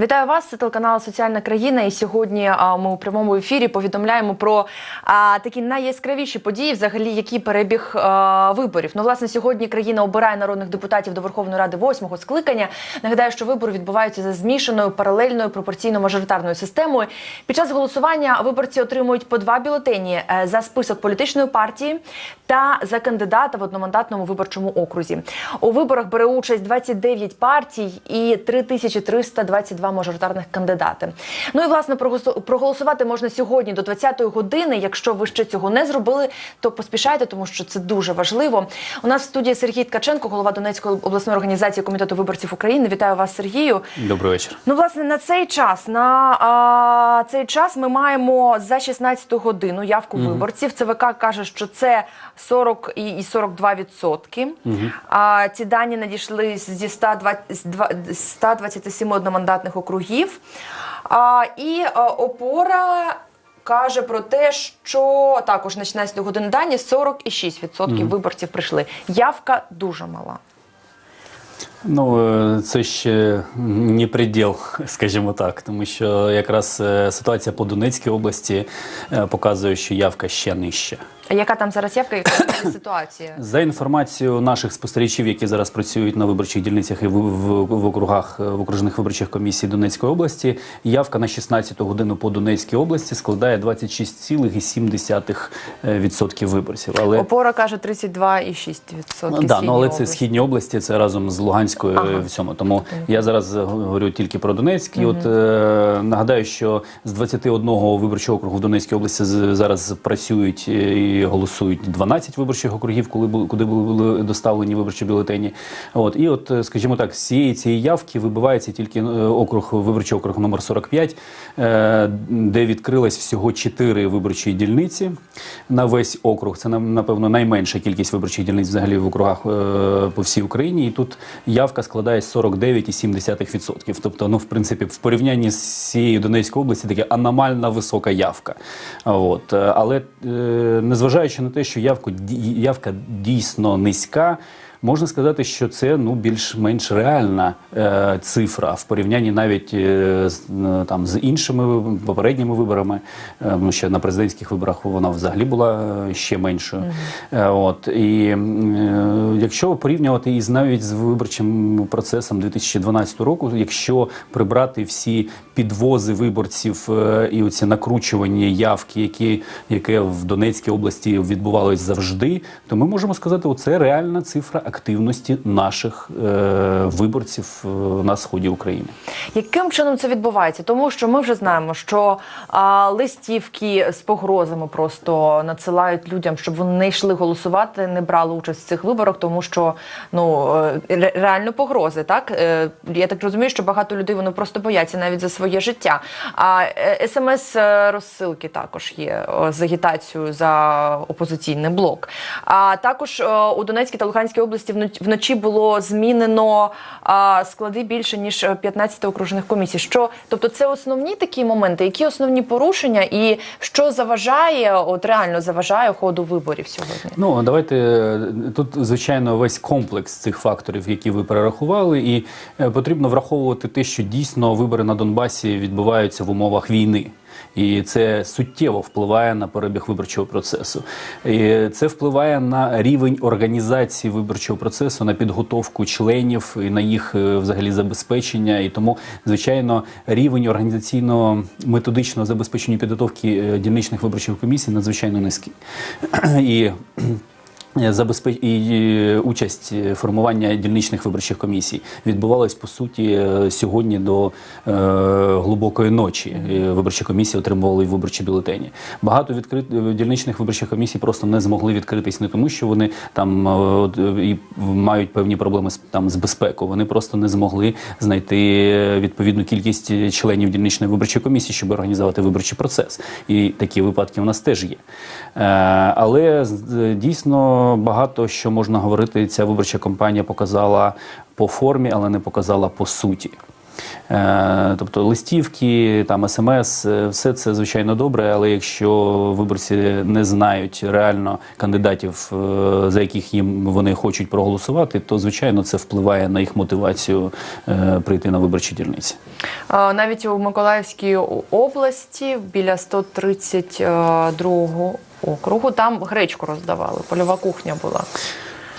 Вітаю вас. Це телеканал Соціальна країна. І сьогодні ми у прямому ефірі повідомляємо про такі найяскравіші події, взагалі, які перебіг виборів. Ну, власне, сьогодні країна обирає народних депутатів до Верховної Ради восьмого скликання. Нагадаю, що вибори відбуваються за змішаною паралельною пропорційно-мажоритарною системою. Під час голосування виборці отримують по два бюлетені е, за список політичної партії та за кандидата в одномандатному виборчому окрузі. У виборах бере участь 29 партій і 3322 мажоритарних кандидати. Ну і власне проголосу- проголосувати можна сьогодні до 20-ї години. Якщо ви ще цього не зробили, то поспішайте, тому що це дуже важливо. У нас в студії Сергій Ткаченко, голова Донецької обласної організації комітету виборців України. Вітаю вас, Сергію. Добрий вечір. Ну, власне, на цей час на а, цей час ми маємо за 16 годину явку виборців. ЦВК каже, що це 40 і, і 42 відсотки. А ці дані надійшли зі 120, 127 одномандатних округів. А, і а, опора. Каже про те, що також на 16 годину дані 46% виборців прийшли. Явка дуже мала. Ну е, це ще не приділ, скажімо так, тому що якраз е, ситуація по Донецькій області е, показує, що явка ще нижча. А яка там зараз явка, яка ситуація? За інформацією наших спостерігачів, які зараз працюють на виборчих дільницях і в, в, в округах е, в окружних виборчих комісій Донецької області, явка на 16 годину по Донецькій області складає 26,7% виборців. Але Опора каже 32,6%. Ну, да, ну, але це східні області, це разом з Луганською Ага. в цьому. Тому я зараз е, говорю тільки про Донецьк. І от е, нагадаю, що з 21 виборчого округу в Донецькій області зараз працюють е, голосують 12 виборчих округів, коли були куди були доставлені виборчі бюлетені. От і от, е, скажімо так, з цієї цієї явки вибивається тільки е, округ виборчий округ номер 45, е, де відкрилось всього 4 виборчі дільниці на весь округ. Це напевно найменша кількість виборчих дільниць взагалі в округах по всій Україні. І тут явка складає 49,7%. Тобто, ну в принципі, в порівнянні з цією Донецькою області таке аномальна висока явка. От але е, незважаючи на те, що явку явка дійсно низька. Можна сказати, що це ну більш-менш реальна е, цифра в порівнянні навіть е, з е, там з іншими попередніми виборами. Е, ну ще на президентських виборах вона взагалі була е, ще меншою. Е, от і е, якщо порівнювати із навіть з виборчим процесом 2012 року, якщо прибрати всі підвози виборців е, і оці накручування явки, які яке в Донецькій області відбувалось завжди, то ми можемо сказати, оце реальна цифра активності наших е, виборців е, на сході України. Яким чином це відбувається? Тому що ми вже знаємо, що а, листівки з погрозами просто надсилають людям, щоб вони не йшли голосувати, не брали участь в цих виборах, тому що ну е, ре- реально погрози, так Е, я так розумію, що багато людей вони просто бояться навіть за своє життя. А смс розсилки також є е, з агітацією за опозиційний блок. А також е, у Донецькій та Луганській області вноч- вночі було змінено склади більше ніж е, 15 окружних комісій. Що тобто, це основні такі моменти, які основні порушення, і що заважає, от реально заважає ходу виборів сьогодні. Ну давайте е, тут звичайно весь комплекс цих факторів, які ви перерахували, і е, потрібно враховувати те, що дійсно вибори на Донбасі відбуваються в умовах війни. І це суттєво впливає на перебіг виборчого процесу. І це впливає на рівень організації виборчого процесу, на підготовку членів і на їх е, взагалі забезпечення. І тому, звичайно, рівень організаційно методичного забезпечення підготовки е, дільничних виборчих комісій надзвичайно низький. І Забезпеч і е, участь е, формування дільничних виборчих комісій відбувалась по суті е, сьогодні до е, глибокої ночі. Е, Виборчі комісії отримували виборчі бюлетені. Багато відкрит е, дільничних виборчих комісій просто не змогли відкритись не тому, що вони там е, е, і мають певні проблеми з там з безпекою. Вони просто не змогли знайти е, відповідну кількість е, членів дільничної виборчої комісії, щоб організувати виборчий процес. І такі випадки у нас теж є. Е, Але дійсно багато що можна говорити. Ця виборча кампанія показала по формі, але не показала по суті. Е, Тобто листівки, там смс, е, все це звичайно добре, але якщо виборці не знають реально кандидатів, е, за яких їм вони хочуть проголосувати, то звичайно це впливає на їх мотивацію прийти на виборчі дільниці. Навіть у Миколаївській області біля 132 округу там гречку роздавали, польова кухня була.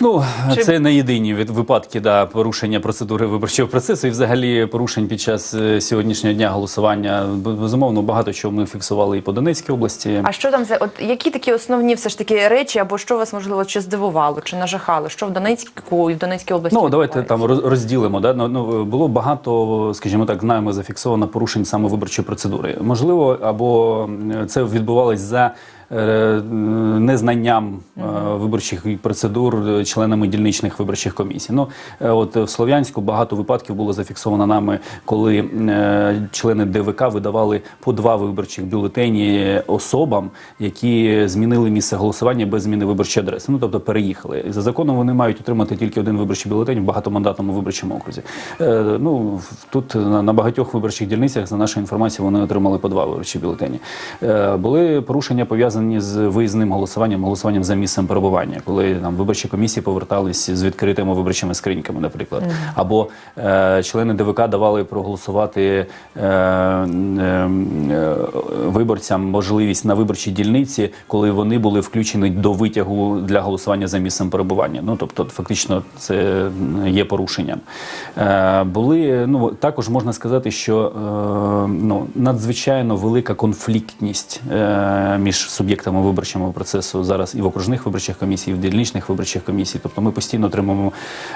Ну, Чи- це не єдині від- випадки да, порушення процедури виборчого процесу і взагалі порушень під час е, сьогоднішнього дня голосування. Безумовно, багато чого ми фіксували і по Донецькій області. А що там за от які такі основні все ж таки речі, або що вас можливо чи здивувало, чи нажахало? Що в Донецьку і в Донецькій області? Ну, давайте там розділимо. Да? Ну, Ну, було багато, скажімо так, знаємо, зафіксовано порушень саме виборчої процедури. Можливо, або це відбувалось за незнанням е, виборчих процедур е, членами дільничних виборчих комісій. Ну, е, от в Слов'янську багато випадків було зафіксовано нами, коли е, члени ДВК видавали по два виборчих бюлетені особам, які змінили місце голосування без зміни виборчої адреси. Ну тобто переїхали. За законом вони мають отримати тільки один виборчий бюлетень в багатомандатному виборчому окрузі. Е, ну тут на, багатьох виборчих дільницях, за нашою інформацією, вони отримали по два виборчі бюлетені. Е, були порушення пов'язані з виїзним голосуванням, голосуванням за місцем перебування, коли там виборчі комісії повертались з відкритими виборчими скриньками, наприклад, або е, члени ДВК давали проголосувати е, е, е, виборцям можливість на виборчій дільниці, коли вони були включені до витягу для голосування за місцем перебування. Ну тобто, фактично, це є порушенням. Е, були ну також можна сказати, що е, ну надзвичайно велика конфліктність е, між суб'єктами виборчого процесу зараз і в окружних виборчих комісій, і в дільничних виборчих комісій. Тобто, ми постійно отримуємо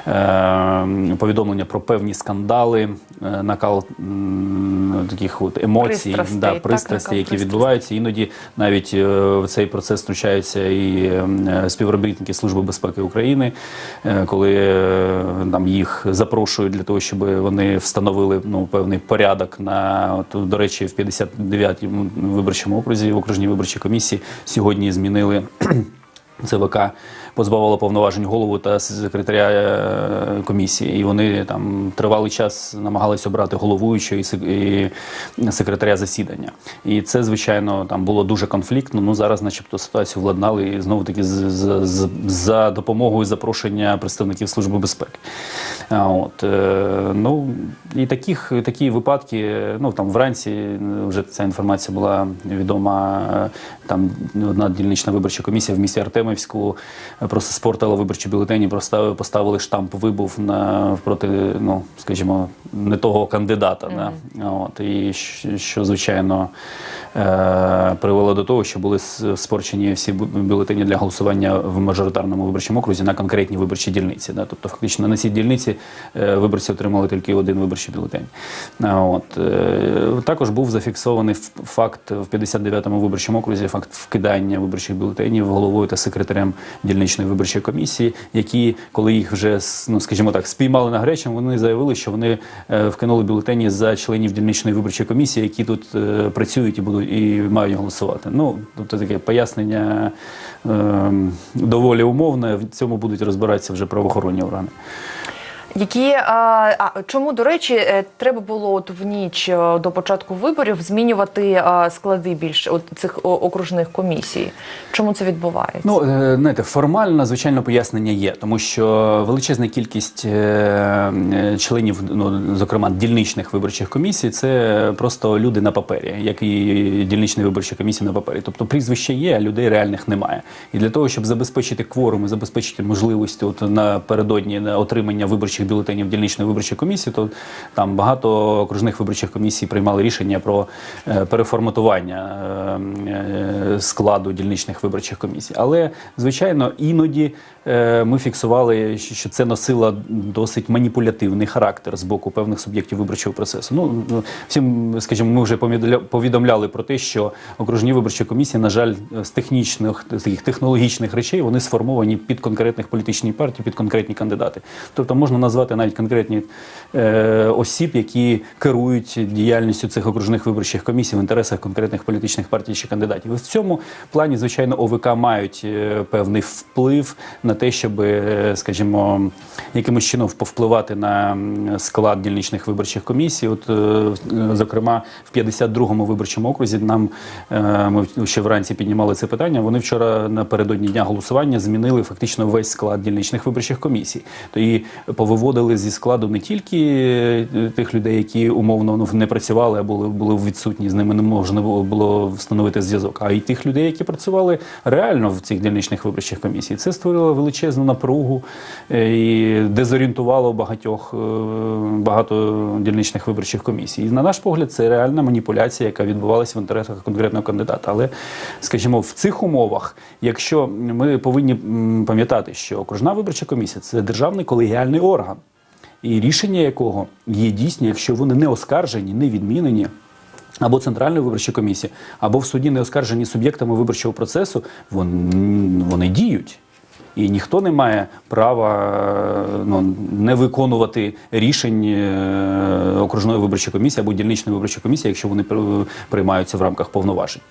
е, повідомлення про певні скандали, е, накал м, таких от емоцій, Пристрастей, да, так, пристрастей, накал які пристрастей. відбуваються. Іноді навіть е, в цей процес втручаються і е, співробітники Служби безпеки України, е, коли е, там їх запрошують для того, щоб вони встановили ну певний порядок на от, до речі, в 59-му виборчому окрузі в окружній виборчій комісії сьогодні змінили. ЦВК позбавило повноважень голову та секретаря е, комісії, і вони там тривалий час намагалися обрати головуючого і секретаря засідання. І це, звичайно, там було дуже конфліктно. Ну зараз, начебто, ситуацію владнали і знову таки за допомогою запрошення представників служби безпеки. От е, ну і таких такі випадки. Ну там вранці е, вже ця інформація була відома. Там одна дільнична виборча комісія в місті Артемівську просто спортила виборчі бюлетені, просто поставили штамп вибув на проти, ну скажімо, не того кандидата. Да? От і що, звичайно привело до того, що були спорчені всі бю- бюлетені для голосування в мажоритарному виборчому окрузі на конкретній виборчій дільниці. Да? Тобто, фактично на цій дільниці е, виборці отримали тільки один виборчий бюлетень. От е, також був зафіксований факт в 59-му виборчому окрузі, факт вкидання виборчих бюлетенів головою та секретарем дільничної виборчої комісії, які, коли їх вже ну скажімо так, спіймали на гарячому, вони заявили, що вони е, вкинули бюлетені за членів дільничної виборчої комісії, які тут е, працюють і будуть і мають голосувати. Ну тобто таке пояснення е, доволі умовне. В цьому будуть розбиратися вже правоохоронні органи. Які а, а чому до речі, е, треба було от в ніч е, до початку виборів змінювати склади більше от цих окружних комісій? Чому це відбувається? Ну, е, знаєте, формально, звичайно, пояснення є, тому що величезна кількість е, е, членів, ну, зокрема, дільничних виборчих комісій, це просто люди на папері, як і дільничні виборчі комісії на папері. Тобто прізвище є, а людей реальних немає. І для того, щоб забезпечити кворум і забезпечити можливість от напередодні на отримання виборчих бюлетенів дільничної виборчої комісії, то там багато окружних виборчих комісій приймали рішення про е, переформатування е, е, складу дільничних виборчих комісій. Але звичайно, іноді ми фіксували, що це носило досить маніпулятивний характер з боку певних суб'єктів виборчого процесу. Ну ну, всім, скажімо, ми вже повідомляли про те, що окружні виборчі комісії, на жаль, з технічних таких технологічних речей вони сформовані під конкретних політичні партії, під конкретні кандидати. Тобто можна назвати назвати навіть конкретні е, осіб, які керують діяльністю цих окружних виборчих комісій в інтересах конкретних політичних партій чи кандидатів. І в цьому плані, звичайно, ОВК мають е, певний вплив на те, щоб, е, скажімо, якимось чином повпливати на склад дільничних виборчих комісій. От, зокрема, в 52-му виборчому окрузі нам ми ще вранці піднімали це питання. Вони вчора напередодні дня голосування змінили фактично весь склад дільничних виборчих комісій. То і повиводили зі складу не тільки е, тих людей, які умовно ну, не працювали, а були, були відсутні, з ними не можна було, було встановити зв'язок, а й тих людей, які працювали реально в цих дільничних виборчих комісій. Це створило величезну напругу е, і дезорієнтувало багатьох е, багато дільничних виборчих комісій. І на наш погляд, це реальна маніпуляція, яка відбувалася в інтересах конкретного кандидата. Але, скажімо, в цих умовах, якщо ми повинні пам'ятати, що окружна виборча комісія це державний колегіальний орган, і рішення якого є дійсні, якщо вони не оскаржені, не відмінені. Або Центральної виборчої комісії, або в суді не оскаржені суб'єктами виборчого процесу, вони, вони діють. І ніхто не має права е, ну, не виконувати рішень е, окружної виборчої комісії або дільничної виборчої комісії, якщо вони приймаються в рамках повноважень.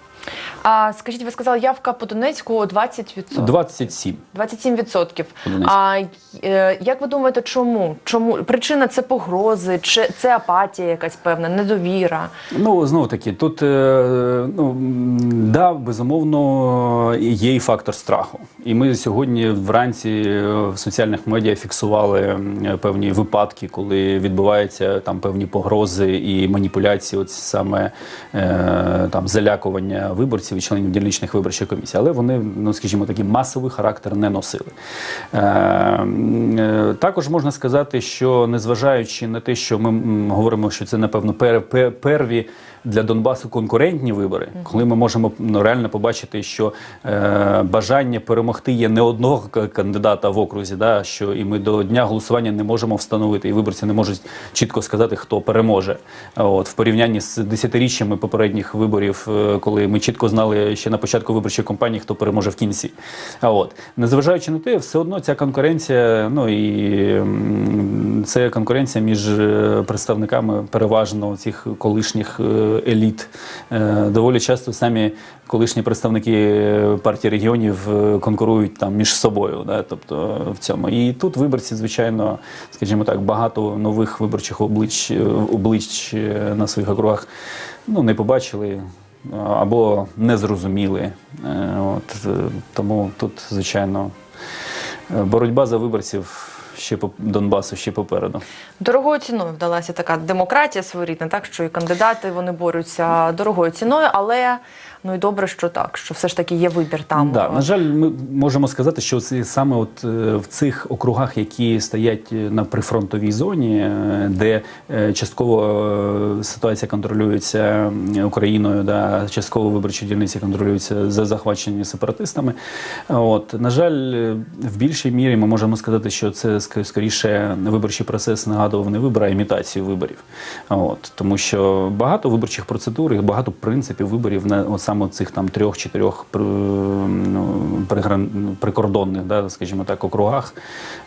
А скажіть, ви сказали, явка по Донецьку 20%. 27. 27%. А е, як ви думаєте, чому? Чому причина це погрози, чи це апатія якась певна, недовіра? Ну, знову таки, тут е, ну, да, безумовно, є і фактор страху. І ми сьогодні вранці е, в соціальних медіа фіксували певні випадки, коли відбуваються там певні погрози і маніпуляції, от саме е, там залякування виборців і членів дільничних виборчих комісій. Але вони, ну скажімо, такий масовий характер не носили. Е, е, також можна сказати, що незважаючи на те, що ми говоримо, що це напевно пер, пер, перві для Донбасу конкурентні вибори, коли ми можемо ну, реально побачити, що е, бажання перемогти є не одного кандидата в окрузі, да, що і ми до дня голосування не можемо встановити, і виборці не можуть чітко сказати, хто переможе. От в порівнянні з десятиріччями попередніх виборів, е, коли ми чітко знали ще на початку виборчої кампанії, хто переможе в кінці. А от незважаючи на те, все одно ця конкуренція, ну і це конкуренція між е, представниками переважно цих колишніх е, еліт. Е, Доволі часто самі колишні представники партії регіонів конкурують там між собою. Да? Тобто в цьому. І тут виборці, звичайно, скажімо так, багато нових виборчих облич, облич на своїх округах ну, не побачили. Або не зрозуміли. Е, От, е, тому тут, звичайно, е, боротьба за виборців ще по Донбасу ще попереду. Дорогою ціною вдалася така демократія своєрідна, так що і кандидати вони борються дорогою ціною, але ну і добре, що так, що все ж таки є вибір там. Да, на жаль, ми можемо сказати, що це саме от е, в цих округах, які стоять е, на прифронтовій зоні, е, де частково ситуація контролюється Україною, да, частково виборчі дільниці контролюються за захвачені сепаратистами. От на жаль, в більшій мірі ми можемо сказати, що це скоріше виборчий процес нагадував не вибори, а імітацію виборів. От тому, що багато виборчих процедур і багато принципів виборів на от саме цих там трьох-чотирьох при- ну, прикордонних, да, скажімо так, округах.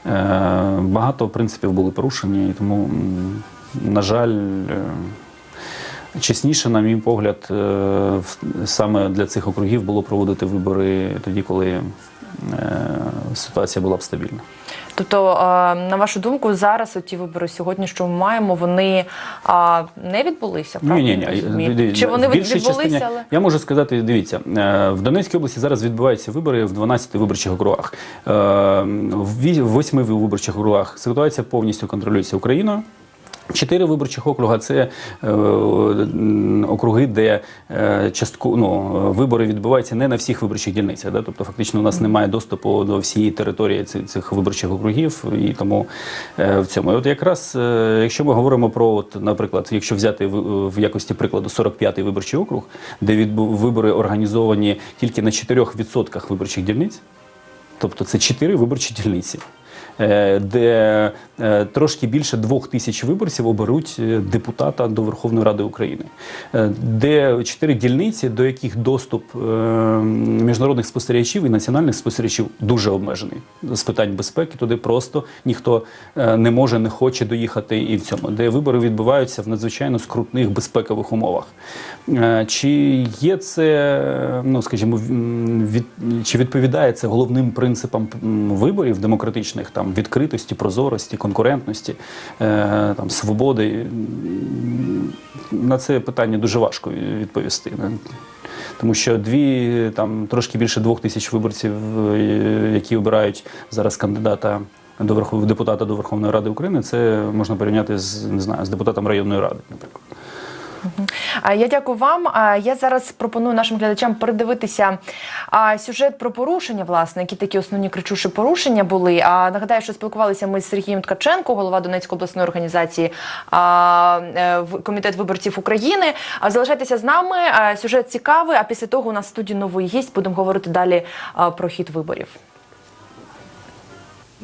Е, багато принципів були порушені, і тому, на жаль. е, Чесніше, на мій погляд, е, саме для цих округів було проводити вибори тоді, коли е, ситуація була б стабільна. Тобто, е, на вашу думку, зараз ті вибори сьогодні, що ми маємо, вони не відбулися? Ні, ні, ні. Чи вони відбулися, частині- але Я можу сказати, дивіться, е, в Донецькій області зараз відбуваються вибори в 12 виборчих округах. Е, в 8 виборчих округах ситуація повністю контролюється Україною. Чотири виборчих округа це е, округи, де е, частку ну, вибори відбуваються не на всіх виборчих дільницях. Да? Тобто, фактично, у нас немає доступу до всієї території цих, цих виборчих округів, і тому е, в цьому. І от якраз, е, якщо ми говоримо про, от, наприклад, якщо взяти в, в якості прикладу 45-й виборчий округ, де відбу, вибори організовані тільки на 4% виборчих дільниць, тобто це 4 виборчі дільниці. Е, де е, трошки більше двох тисяч виборців оберуть е, депутата до Верховної Ради України, де чотири дільниці, до яких доступ міжнародних спостерігачів і національних спостерігачів дуже обмежений з питань безпеки. Туди просто ніхто не може, не хоче доїхати і в цьому, де вибори відбуваються в надзвичайно скрутних безпекових умовах. Чи є це, ну скажімо, від, чи відповідає це головним принципам виборів демократичних, там відкритості, прозорості, конкурентності, е, там свободи? На це питання дуже важко відповісти. Тому що дві там трошки більше двох тисяч виборців, е, які обирають зараз кандидата до депутата до Верховної Ради України, це можна порівняти з не знаю з депутатом районної ради, наприклад. Я дякую вам. Я зараз пропоную нашим глядачам передивитися сюжет про порушення, власне, які такі основні кричуші порушення були. А нагадаю, що спілкувалися ми з Сергієм Ткаченко, голова Донецької обласної організації е, Комітет виборців України. Залишайтеся з нами. Сюжет цікавий. А після того у нас в студії новий гість. Будемо говорити далі про хід виборів.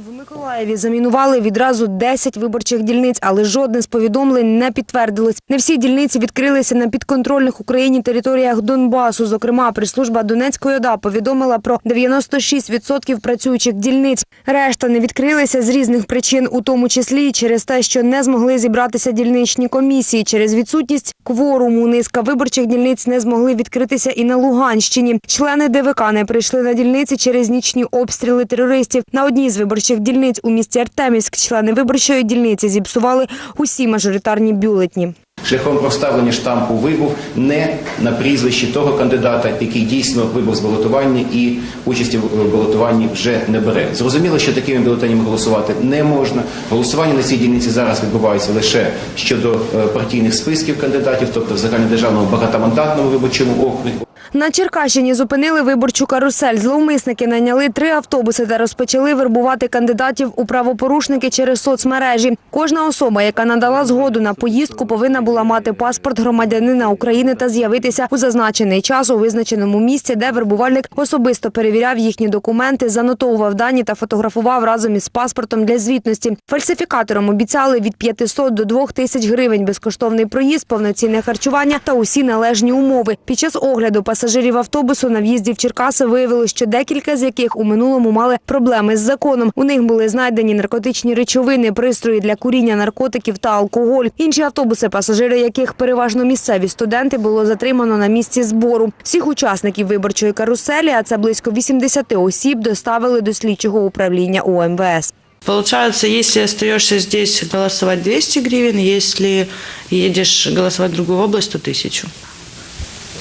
В Миколаєві замінували відразу 10 виборчих дільниць, але жодне з повідомлень не підтвердилось. Не всі дільниці відкрилися на підконтрольних Україні територіях Донбасу. Зокрема, прес-служба Донецької ОДА повідомила про 96% працюючих дільниць. Решта не відкрилися з різних причин, у тому числі і через те, що не змогли зібратися дільничні комісії. Через відсутність кворуму низка виборчих дільниць не змогли відкритися і на Луганщині. Члени ДВК не прийшли на дільниці через нічні обстріли терористів. На одній з виборчих дільниць у місті Артемівськ члени виборчої дільниці зіпсували усі мажоритарні бюлетні. шляхом проставлення штампу вибув не на прізвищі того кандидата, який дійсно вибув з балотування і участі в балотуванні вже не бере. Зрозуміло, що такими бюлетенями голосувати не можна. Голосування на цій дільниці зараз відбувається лише щодо е, партійних списків кандидатів, тобто в загальнодержавному багатомандатному виборчому окрузі. На Черкащині зупинили виборчу карусель. Зловмисники найняли три автобуси та розпочали вербувати кандидатів у правопорушники через соцмережі. Кожна особа, яка надала згоду на поїздку, повинна була мати паспорт громадянина України та з'явитися у зазначений час у визначеному місці, де вербувальник особисто перевіряв їхні документи, занотовував дані та фотографував разом із паспортом для звітності. Фальсифікаторам обіцяли від 500 до 2 тисяч гривень безкоштовний проїзд, повноцінне харчування та усі належні умови. Під час огляду пасажирів автобусу на в'їзді в Черкаси виявилось, що декілька з яких у минулому мали проблеми з законом. У них були знайдені наркотичні речовини, пристрої для куріння наркотиків та алкоголь. Інші автобуси, пасажири яких переважно місцеві студенти, було затримано на місці збору. Всіх учасників виборчої каруселі, а це близько 80 осіб, доставили до слідчого управління УМВС. Получается, если остаешься здесь голосовать 200 гривен, если едешь голосовать в другую область, то 1000.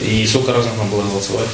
И сколько раз нужно было голосовать?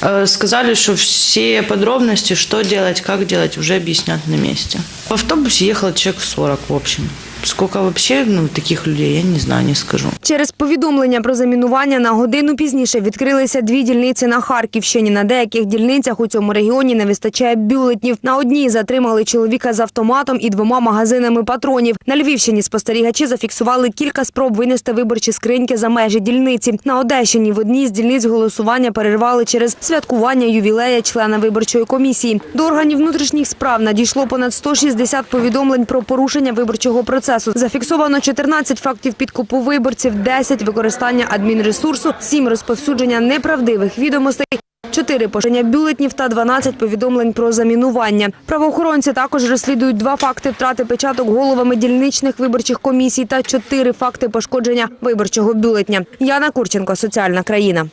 Э, Сказали, что все подробности, что делать, как делать, уже объяснят на месте. В автобусе ехало человек 40 в общем. Сколько вообще ну, таких людей, я не знаю, не скажу. Через повідомлення про замінування на годину пізніше відкрилися дві дільниці на Харківщині. На деяких дільницях у цьому регіоні не вистачає бюлетнів. На одній затримали чоловіка з автоматом і двома магазинами патронів. На Львівщині спостерігачі зафіксували кілька спроб винести виборчі скриньки за межі дільниці. На Одещині в одній з дільниць голосування перервали через святкування ювілея члена виборчої комісії. До органів внутрішніх справ надійшло понад 160 повідомлень про порушення виборчого процесу. Зафіксовано 14 фактів підкупу виборців, 10 використання адмінресурсу, 7 розповсюдження неправдивих відомостей. Чотири поширення бюлетнів та 12 повідомлень про замінування. Правоохоронці також розслідують два факти втрати печаток головами дільничних виборчих комісій та чотири факти пошкодження виборчого бюлетня. Яна Курченко, соціальна країна.